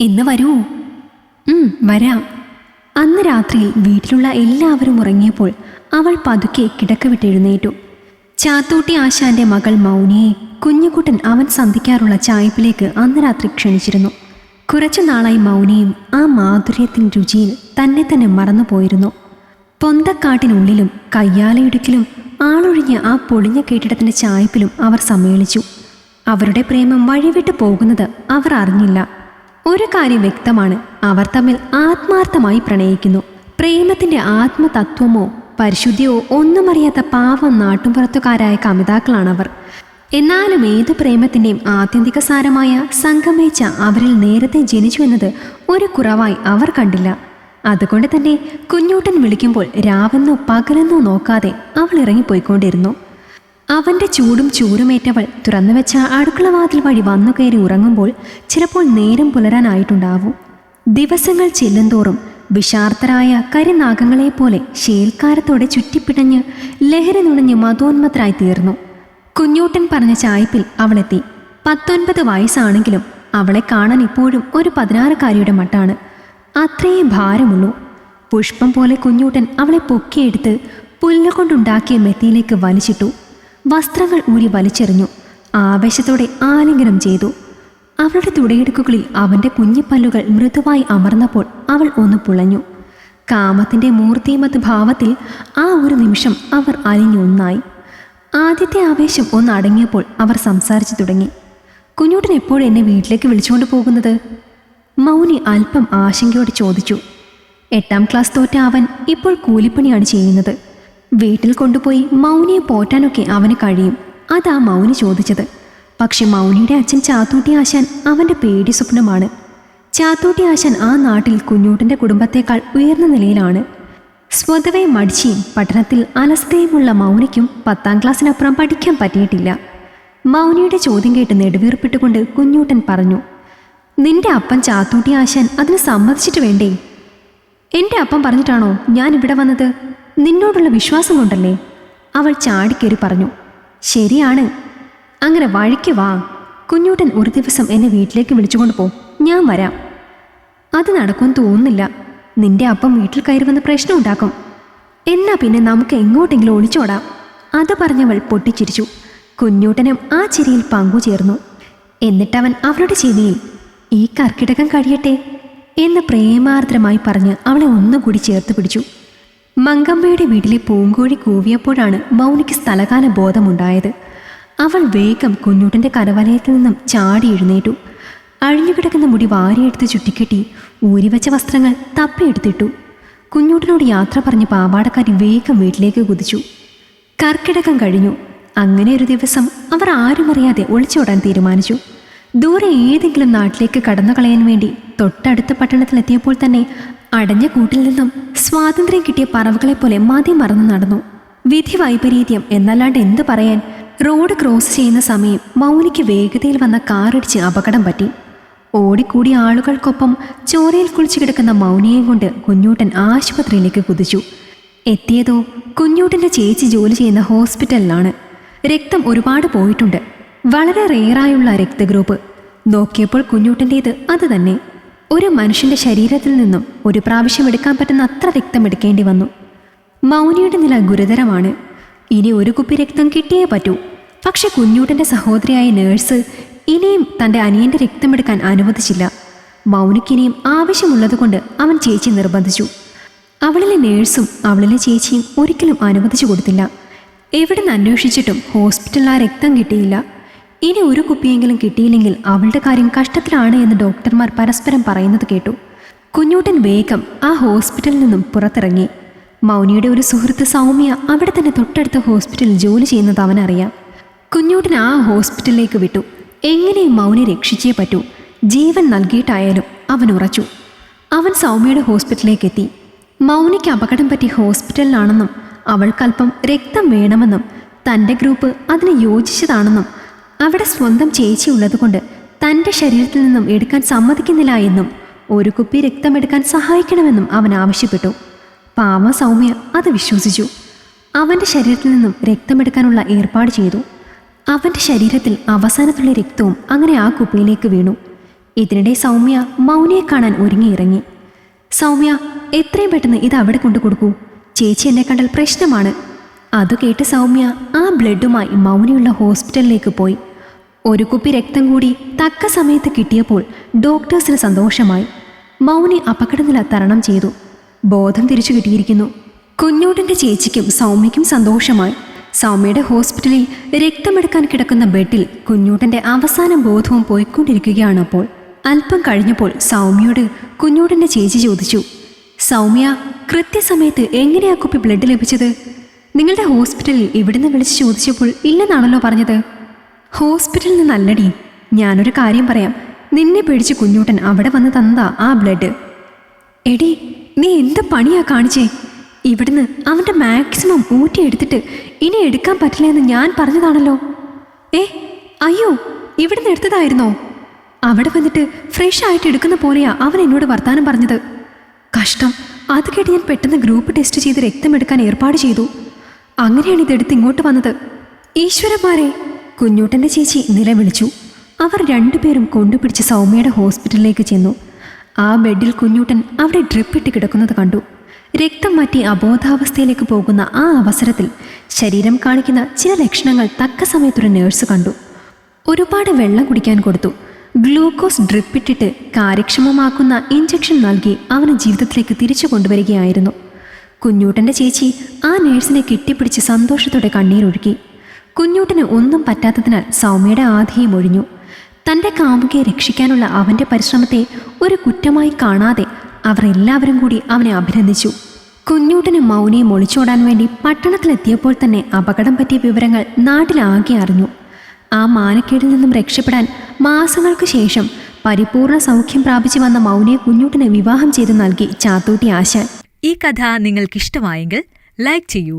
ഇന്ന് വരൂ. വരാം. അന്ന് രാത്രിയിൽ വീട്ടിലുള്ള എല്ലാവരും ഉറങ്ങിയപ്പോൾ അവൾ പതുക്കെ കിടക്ക വിട്ടെഴുന്നേറ്റു ചാത്തൂട്ടി ആശാന്റെ മകൾ മൗനിയെ കുഞ്ഞുകുട്ടൻ അവൻ സന്ധിക്കാറുള്ള ചായപ്പിലേക്ക് അന്ന് രാത്രി ക്ഷണിച്ചിരുന്നു. കുറച്ചു നാളായി മൗനിയും ആ മാധുര്യത്തിൻ രുചിയിൽ തന്നെ തന്നെ മറന്നുപോയിരുന്നു. പൊന്തക്കാട്ടിനുള്ളിലും കയ്യാലയിടുക്കിലും ആളൊഴിഞ്ഞ ആ പൊളിഞ്ഞ കെട്ടിടത്തിന്റെ ചായ്പിലും അവർ സമ്മേളിച്ചു. അവരുടെ പ്രേമം വഴിവിട്ടു പോകുന്നത് അവർ അറിഞ്ഞില്ല. ഒരു കാര്യം വ്യക്തമാണ്. അവർ തമ്മിൽ ആത്മാർത്ഥമായി പ്രണയിക്കുന്നു. പ്രേമത്തിന്റെ ആത്മതത്വമോ പരിശുദ്ധിയോ ഒന്നും അറിയാത്ത പാവം നാട്ടുംപുറത്തുകാരായ കമിതാക്കളാണവർ. എന്നാലും ഏതു പ്രേമത്തിന്റെയും ആത്യന്തിക സാരമായ സംഗമേച്ച അവരിൽ നേരത്തെ ജനിച്ചു എന്നത് ഒരു കുറവായി അവർ കണ്ടില്ല. അതുകൊണ്ട് തന്നെ കുഞ്ഞൂട്ടൻ വിളിക്കുമ്പോൾ രാവെന്നോ പകലെന്നോ നോക്കാതെ അവൾ ഇറങ്ങിപ്പോയിക്കൊണ്ടിരുന്നു. അവന്റെ ചൂടും ചൂരുമേറ്റവൾ തുറന്നുവെച്ച അടുക്കളവാതിൽ വഴി വന്നു കയറി ഉറങ്ങുമ്പോൾ ചിലപ്പോൾ നേരം പുലരാനായിട്ടുണ്ടാവും. ദിവസങ്ങൾ ചെല്ലുന്തോറും വിഷാർത്തരായ കരിനാഗങ്ങളെപ്പോലെ ശേൽക്കാരത്തോടെ ചുറ്റിപ്പിടഞ്ഞ് ലഹരി നുണഞ്ഞ് മതോന്മത്തരായി തീർന്നു. കുഞ്ഞൂട്ടൻ പറഞ്ഞ ചായ്പിൽ അവളെത്തി. പത്തൊൻപത് വയസ്സാണെങ്കിലും അവളെ കാണാൻ ഇപ്പോഴും ഒരു പതിനാറുകാരിയുടെ മട്ടാണ്. അത്രയേ ഭാരമുള്ളൂ. പുഷ്പം പോലെ കുഞ്ഞൂട്ടൻ അവളെ പൊക്കിയെടുത്ത് പുല്ലുകൊണ്ടുണ്ടാക്കിയ മെത്തിയിലേക്ക് വലിച്ചിട്ടു. വസ്ത്രങ്ങൾ ഊരി വലിച്ചെറിഞ്ഞു. ആവേശത്തോടെ ആലിംഗനം ചെയ്തു. അവളുടെ തുടയെടുക്കുകളിൽ അവന്റെ കുഞ്ഞിപ്പല്ലുകൾ മൃദുവായി അമർന്നപ്പോൾ അവൾ ഒന്ന് പുളഞ്ഞു. കാമത്തിന്റെ മൂർത്തിമത് ഭാവത്തിൽ ആ ഒരു നിമിഷം അവർ അലിഞ്ഞൊന്നായി ആദ്യത്തെ ആവേശം ഒന്ന് അടങ്ങിയപ്പോൾ അവർ സംസാരിച്ചു തുടങ്ങി. കുഞ്ഞൂട്ടൻ എപ്പോഴും എന്നെ വീട്ടിലേക്ക് വിളിച്ചുകൊണ്ട് പോകുന്നത്? മൗനി അല്പം ആശങ്കയോടെ ചോദിച്ചു. എട്ടാം ക്ലാസ് തോറ്റ അവൻ ഇപ്പോൾ കൂലിപ്പണിയാണ് ചെയ്യുന്നത്. വീട്ടിൽ കൊണ്ടുപോയി മൗനിയെ പോറ്റാനൊക്കെ അവന് കഴിയും. അതാ മൗനി ചോദിച്ചത്. പക്ഷെ മൗനിയുടെ അച്ഛൻ ചാത്തൂട്ടി ആശാൻ അവന്റെ പേടി സ്വപ്നമാണ്. ചാത്തൂട്ടി ആശാൻ ആ നാട്ടിൽ കുഞ്ഞൂട്ടന്റെ കുടുംബത്തേക്കാൾ ഉയർന്ന നിലയിലാണ്. സ്വതവേ മടിച്ചിയും പഠനത്തിൽ അലസതയുമുള്ള മൗനിക്കും പത്താം ക്ലാസ്സിനപ്പുറം പഠിക്കാൻ പറ്റിയിട്ടില്ല. മൗനിയുടെ ചോദ്യം കേട്ട് നെടുവീർപ്പിട്ടുകൊണ്ട് കുഞ്ഞൂട്ടൻ പറഞ്ഞു നിന്റെ അപ്പൻ ചാത്തൂട്ടി ആശാൻ അതിന് സമ്മതിച്ചിട്ട് വേണ്ടേ? എന്റെ അപ്പം പറഞ്ഞിട്ടാണോ ഞാൻ ഇവിടെ വന്നത്? നിന്നോടുള്ള വിശ്വാസം കൊണ്ടല്ലേ അവൾ ചാടിക്കേറി പറഞ്ഞു ശരിയാണ്. അങ്ങനെ വഴിക്ക് വാ. കുഞ്ഞൂട്ടൻ ഒരു ദിവസം എന്നെ വീട്ടിലേക്ക് വിളിച്ചുകൊണ്ട് പോ. ഞാൻ വരാം. അത് നടക്കുമെന്ന് തോന്നുന്നില്ല. നിന്റെ അപ്പം വീട്ടിൽ കയറി വന്ന് പ്രശ്നം ഉണ്ടാക്കും. എന്നാ പിന്നെ നമുക്ക് എങ്ങോട്ടെങ്കിലും ഒളിച്ചോടാം അത് പറഞ്ഞവൾ പൊട്ടിച്ചിരിച്ചു. കുഞ്ഞൂട്ടനും ആ ചിരിയിൽ പങ്കുചേർന്നു എന്നിട്ടവൻ അവളുടെ ചെവിയിൽ ഈ കർക്കിടകം കഴിയട്ടെ എന്ന് പ്രേമാർദ്രമായി പറഞ്ഞ് അവളെ ഒന്നുകൂടി ചേർത്ത് പിടിച്ചു. മങ്കമ്മയുടെ വീട്ടിലെ പൂങ്കോഴി കൂവിയപ്പോഴാണ് മൗനിക്ക് സ്ഥലകാല ബോധമുണ്ടായത്. അവൾ വേഗം കുഞ്ഞൂട്ടന്റെ കരവലയത്തിൽ നിന്നും ചാടി എഴുന്നേറ്റു. അഴിഞ്ഞുകിടക്കുന്ന മുടി വാരിയെടുത്ത് ചുറ്റിക്കെട്ടി ഊരിവച്ച വസ്ത്രങ്ങൾ തപ്പിയെടുത്തിട്ടു. കുഞ്ഞൂട്ടനോട് യാത്ര പറഞ്ഞ് പാവാടക്കാരി വേഗം വീട്ടിലേക്ക് കുതിച്ചു. കർക്കിടകം കഴിഞ്ഞു. അങ്ങനെ ഒരു ദിവസം അവർ ആരുമറിയാതെ ഒളിച്ചോടാൻ തീരുമാനിച്ചു. ദൂരെ ഏതെങ്കിലും നാട്ടിലേക്ക് കടന്നു കളയാൻ വേണ്ടി തൊട്ടടുത്ത പട്ടണത്തിലെത്തിയപ്പോൾ തന്നെ അടഞ്ഞ കൂട്ടിൽ നിന്നും സ്വാതന്ത്ര്യം കിട്ടിയ പറവുകളെ പോലെ മതി മറന്നു നടന്നു. വിധി വൈപരീത്യം എന്നല്ലാണ്ട് എന്ത് പറയാൻ? റോഡ് ക്രോസ് ചെയ്യുന്ന സമയം മൗനിക്ക് വേഗതയിൽ വന്ന കാറിടിച്ച് അപകടം പറ്റി. ഓടിക്കൂടിയ ആളുകൾക്കൊപ്പം ചോരയിൽ കുളിച്ചു കിടക്കുന്ന മൗനിയെ കൊണ്ട് കുഞ്ഞൂട്ടൻ ആശുപത്രിയിലേക്ക് കുതിച്ചു. എത്തിയതോ കുഞ്ഞൂട്ടന്റെ ചേച്ചി ജോലി ചെയ്യുന്ന ഹോസ്പിറ്റലിലാണ്. രക്തം ഒരുപാട് പോയിട്ടുണ്ട്. വളരെ റെയറായുള്ള രക്തഗ്രൂപ്പ്. നോക്കിയപ്പോൾ കുഞ്ഞൂട്ടന്റേത് അത് തന്നെ. ഒരു മനുഷ്യന്റെ ശരീരത്തിൽ നിന്നും ഒരു പ്രാവശ്യം എടുക്കാൻ പറ്റുന്ന അത്ര രക്തം എടുക്കേണ്ടി വന്നു. മൗനിയുടെ നില ഗുരുതരമാണ്. ഇനി ഒരു കുപ്പി രക്തം കിട്ടിയേ പറ്റൂ. പക്ഷെ കുഞ്ഞൂട്ടന്റെ സഹോദരിയായ നേഴ്സ് ഇനിയും തന്റെ അനിയന്റെ രക്തമെടുക്കാൻ അനുവദിച്ചില്ല. മൗനിക്കിനിയും ആവശ്യമുള്ളതുകൊണ്ട് അവൻ ചേച്ചി നിർബന്ധിച്ചു. അവളിലെ നേഴ്സും അവളിലെ ചേച്ചിയും ഒരിക്കലും അനുവദിച്ചു കൊടുത്തില്ല. എവിടെ നിന്ന് അന്വേഷിച്ചിട്ടും ഹോസ്പിറ്റലിൽ ആ രക്തം കിട്ടിയില്ല. ഇനി ഒരു കുപ്പിയെങ്കിലും കിട്ടിയില്ലെങ്കിൽ അവളുടെ കാര്യം കഷ്ടത്തിലാണ് എന്ന് ഡോക്ടർമാർ പരസ്പരം പറയുന്നത് കേട്ടു. കുഞ്ഞൂട്ടൻ വേഗം ആ ഹോസ്പിറ്റലിൽ നിന്നും പുറത്തിറങ്ങി. മൗനിയുടെ ഒരു സുഹൃത്ത് സൗമ്യ അവിടെ തന്നെ തൊട്ടടുത്ത ഹോസ്പിറ്റലിൽ ജോലി ചെയ്യുന്നത് അവനറിയാം. കുഞ്ഞൂട്ടൻ ആ ഹോസ്പിറ്റലിലേക്ക് വിട്ടു. എങ്ങനെയും മൗനി രക്ഷിച്ചേ പറ്റൂ? ജീവൻ നൽകിയിട്ടായാലും അവൻ ഉറച്ചു. അവൻ സൗമ്യയുടെ ഹോസ്പിറ്റലിലേക്ക് എത്തി മൗനിക്ക് അപകടം പറ്റി ഹോസ്പിറ്റലിലാണെന്നും അവൾക്കല്പം രക്തം വേണമെന്നും തന്റെ ഗ്രൂപ്പ് അതിന് യോജിച്ചതാണെന്നും അവിടെ സ്വന്തം ചേച്ചി ഉള്ളതുകൊണ്ട് തന്റെ ശരീരത്തിൽ നിന്നും എടുക്കാൻ സമ്മതിക്കുന്നില്ല എന്നും ഒരു കുപ്പി രക്തമെടുക്കാൻ സഹായിക്കണമെന്നും അവൻ ആവശ്യപ്പെട്ടു. പാവ സൗമ്യ അത് വിശ്വസിച്ചു. അവന്റെ ശരീരത്തിൽ നിന്നും രക്തമെടുക്കാനുള്ള ഏർപ്പാട് ചെയ്തു. അവന്റെ ശരീരത്തിൽ അവസാനത്തുള്ള രക്തവും അങ്ങനെ ആ കുപ്പിയിലേക്ക് വീണു. ഇതിനിടെ സൗമ്യ മൗനിയെ കാണാൻ ഒരുങ്ങിയിറങ്ങി സൗമ്യ എത്രയും പെട്ടെന്ന് ഇത് അവിടെ കൊണ്ടു കൊടുക്കൂ. ചേച്ചി എന്നെ കണ്ടാൽ പ്രശ്നമാണ്. അത് കേട്ട് സൗമ്യ ആ ബ്ലഡുമായി മൗനിയുള്ള ഹോസ്പിറ്റലിലേക്ക് പോയി. ഒരു കുപ്പി രക്തം കൂടി തക്ക സമയത്ത് കിട്ടിയപ്പോൾ ഡോക്ടേഴ്സിന് സന്തോഷമായി. മൗനി അപകടനില തരണം ചെയ്തു. ബോധം തിരിച്ചു കിട്ടിയിരിക്കുന്നു. കുഞ്ഞോട്ടന്റെ ചേച്ചിക്കും സൗമ്യയ്ക്കും സന്തോഷമായി. സൗമ്യയുടെ ഹോസ്പിറ്റലിൽ രക്തമെടുക്കാൻ കിടക്കുന്ന ബെഡിൽ കുഞ്ഞൂട്ടന്റെ അവസാന ബോധവും പോയിക്കൊണ്ടിരിക്കുകയാണ് അപ്പോൾ. അല്പം കഴിഞ്ഞപ്പോൾ സൗമ്യയോട് കുഞ്ഞൂട്ടന്റെ ചേച്ചി ചോദിച്ചു സൗമ്യ കൃത്യസമയത്ത് എങ്ങനെയാ കുപ്പി ബ്ലഡ് ലഭിച്ചത്? നിങ്ങളുടെ ഹോസ്പിറ്റലിൽ ഇവിടുന്ന് വിളിച്ച് ചോദിച്ചപ്പോൾ ഇല്ലെന്നാണല്ലോ പറഞ്ഞത്. ഹോസ്പിറ്റലിൽ നിന്നല്ലടി. ഞാനൊരു കാര്യം പറയാം. നിന്നെ പേടിച്ച് കുഞ്ഞൂട്ടൻ അവിടെ വന്ന് തന്നതാ ആ ബ്ലഡ്. എടി നീ എന്ത് പണിയാ കാണിച്ചേ? ഇവിടുന്ന് അവന്റെ മാക്സിമം ഊറ്റി എടുത്തിട്ട് ഇനി എടുക്കാൻ പറ്റില്ല എന്ന് ഞാൻ പറഞ്ഞതാണല്ലോ. ഏ അയ്യോ ഇവിടുന്ന് എടുത്തതായിരുന്നോ? അവിടെ വന്നിട്ട് ഫ്രഷ് ആയിട്ട് എടുക്കുന്ന പോലെയാ അവൻ എന്നോട് വർത്താനം പറഞ്ഞത്. കഷ്ടം. അത് കേട്ട് ഞാൻ പെട്ടെന്ന് ഗ്രൂപ്പ് ടെസ്റ്റ് ചെയ്ത് രക്തമെടുക്കാൻ ഏർപ്പാട് ചെയ്തു. അങ്ങനെയാണ് ഇതെടുത്ത് ഇങ്ങോട്ട് വന്നത്. ഈശ്വരന്മാരെ കുഞ്ഞൂട്ടന്റെ ചേച്ചി നിലവിളിച്ചു. അവർ രണ്ടുപേരും കൊണ്ടുപിടിച്ച് സൗമ്യയുടെ ഹോസ്പിറ്റലിലേക്ക് ചെന്നു. ആ ബെഡിൽ കുഞ്ഞൂട്ടൻ അവിടെ ഡ്രിപ്പിട്ട് കിടക്കുന്നത് കണ്ടു. രക്തം മാറ്റി അബോധാവസ്ഥയിലേക്ക് പോകുന്ന ആ അവസരത്തിൽ ശരീരം കാണിക്കുന്ന ചില ലക്ഷണങ്ങൾ തക്ക സമയത്തൊരു നേഴ്സ് കണ്ടു. ഒരുപാട് വെള്ളം കുടിക്കാൻ കൊടുത്തു. ഗ്ലൂക്കോസ് ഡ്രിപ്പിട്ടിട്ട് കാര്യക്ഷമമാക്കുന്ന ഇഞ്ചക്ഷൻ നൽകി അവന് ജീവിതത്തിലേക്ക് തിരിച്ചു കൊണ്ടുവരികയായിരുന്നു. കുഞ്ഞൂട്ടന്റെ ചേച്ചി ആ നേഴ്സിനെ കെട്ടിപ്പിടിച്ച് സന്തോഷത്തോടെ കണ്ണീരൊഴുക്കി. കുഞ്ഞൂട്ടന് ഒന്നും പറ്റാത്തതിനാൽ സൗമ്യയുടെ ആധിയും ഒഴിഞ്ഞു. തന്റെ കാമുകയെ രക്ഷിക്കാനുള്ള അവന്റെ പരിശ്രമത്തെ ഒരു കുറ്റമായി കാണാതെ അവർ എല്ലാവരും കൂടി അവനെ അഭിനന്ദിച്ചു. കുഞ്ഞൂട്ടിന് മൗനിയും ഒളിച്ചോടാൻ വേണ്ടി പട്ടണത്തിലെത്തിയപ്പോൾ തന്നെ അപകടം പറ്റിയ വിവരങ്ങൾ നാട്ടിലാകെ അറിഞ്ഞു. ആ മാനക്കേടിൽ നിന്നും രക്ഷപ്പെടാൻ മാസങ്ങൾക്ക് ശേഷം പരിപൂർണ സൗഖ്യം പ്രാപിച്ചു വന്ന മൗനിയെ കുഞ്ഞൂട്ടിന് വിവാഹം ചെയ്തു നൽകി ചാത്തൂട്ടി ആശാൻ. ഈ കഥ നിങ്ങൾക്കിഷ്ടമായെങ്കിൽ ലൈക്ക് ചെയ്യൂ.